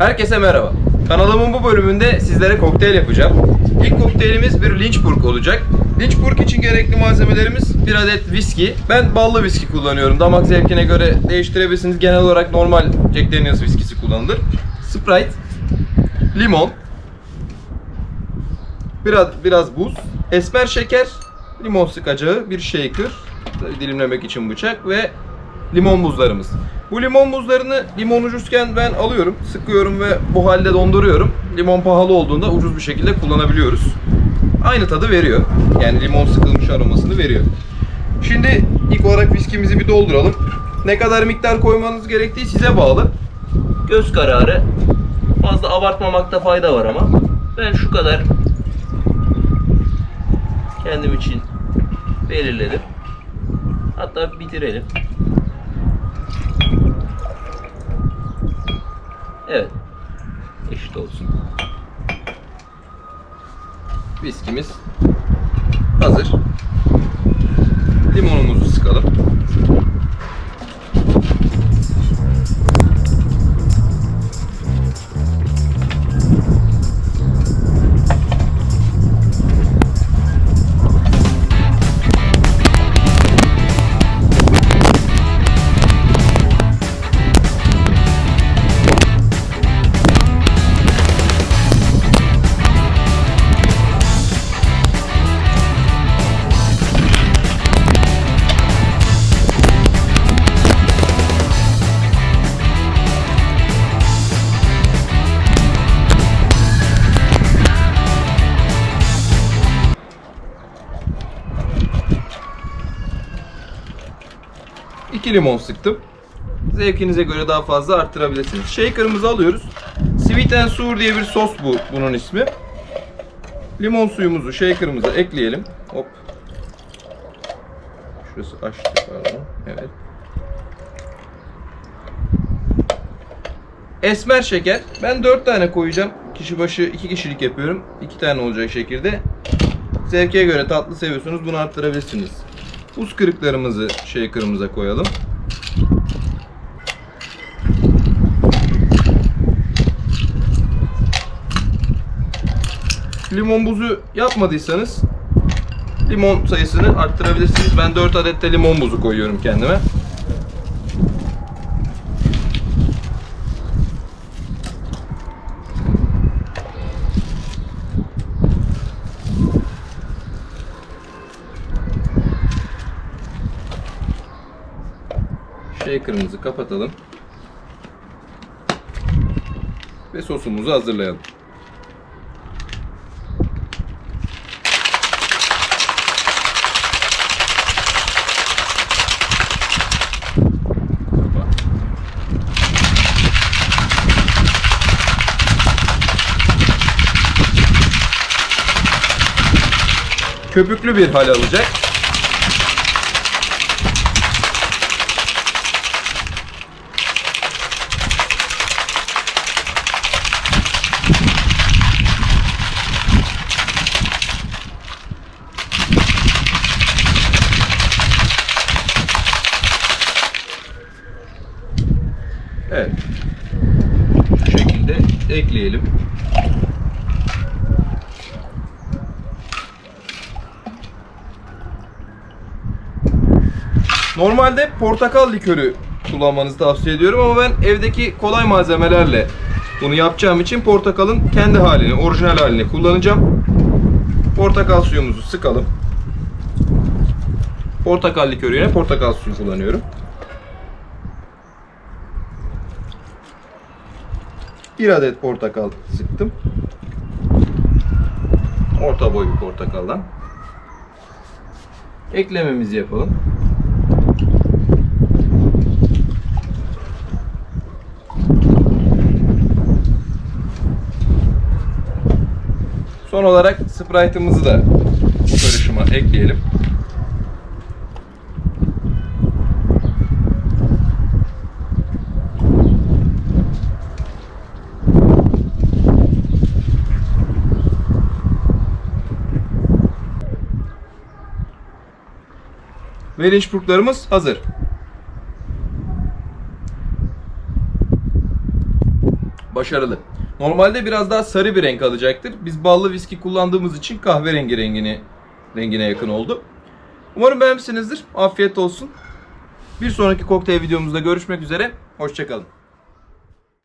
Herkese merhaba. Kanalımın bu bölümünde sizlere kokteyl yapacağım. İlk kokteylimiz bir Lynchburg olacak. Lynchburg için gerekli malzemelerimiz bir adet viski. Ben ballı viski kullanıyorum. Damak zevkine göre değiştirebilirsiniz. Genel olarak normal Jack Daniels viskisi kullanılır. Sprite, limon, biraz biraz buz, esmer şeker, limon sıkacağı, bir shaker, dilimlemek için bıçak ve limon buzlarımız. Bu limon buzlarını limon ucuzken ben alıyorum, sıkıyorum ve bu halde donduruyorum. Limon pahalı olduğunda ucuz bir şekilde kullanabiliyoruz. Aynı tadı veriyor. Yani limon sıkılmış aromasını veriyor. Şimdi ilk olarak viskimizi bir dolduralım. Ne kadar miktar koymanız gerektiği size bağlı. Göz kararı. Fazla abartmamakta fayda var ama ben şu kadar kendim için belirledim. Hatta bitirelim. Evet. Eşit olsun. Viskimiz hazır. Limonumuzu sıkalım. İki limon sıktım. Zevkinize göre daha fazla arttırabilirsiniz. Shaker'ımızı alıyoruz. Sweet and Sour diye bir sos bu bunun ismi. Limon suyumuzu shaker'ımıza ekleyelim. Hop. Şurası açtı pardon. Evet. Esmer şeker. Ben 4 tane koyacağım. Kişi başı 2 kişilik yapıyorum. 2 tane olacak şekilde. Zevke göre tatlı seviyorsunuz bunu arttırabilirsiniz. Buz kırıklarımızı shaker'ımıza koyalım. Limon buzu yapmadıysanız limon sayısını arttırabilirsiniz. Ben 4 adet de limon buzu koyuyorum kendime. Shaker'ımızı kapatalım. Ve sosumuzu hazırlayalım. Köpüklü bir hal alacak. Evet. Bu şekilde ekleyelim. Normalde portakal likörü kullanmanızı tavsiye ediyorum ama ben evdeki kolay malzemelerle bunu yapacağım için portakalın kendi halini, orijinal halini kullanacağım. Portakal suyumuzu sıkalım. Portakal likörü yerine portakal suyu kullanıyorum. Bir adet portakal sıktım. Orta boy bir portakaldan. Eklememizi yapalım. Son olarak Sprite'ımızı da karışıma ekleyelim. Ve Lynchburg'larımız hazır. Başarılı. Normalde biraz daha sarı bir renk alacaktır. Biz ballı viski kullandığımız için kahverengi rengini rengine yakın oldu. Umarım beğenmişsinizdir. Afiyet olsun. Bir sonraki kokteyl videomuzda görüşmek üzere. Hoşçakalın.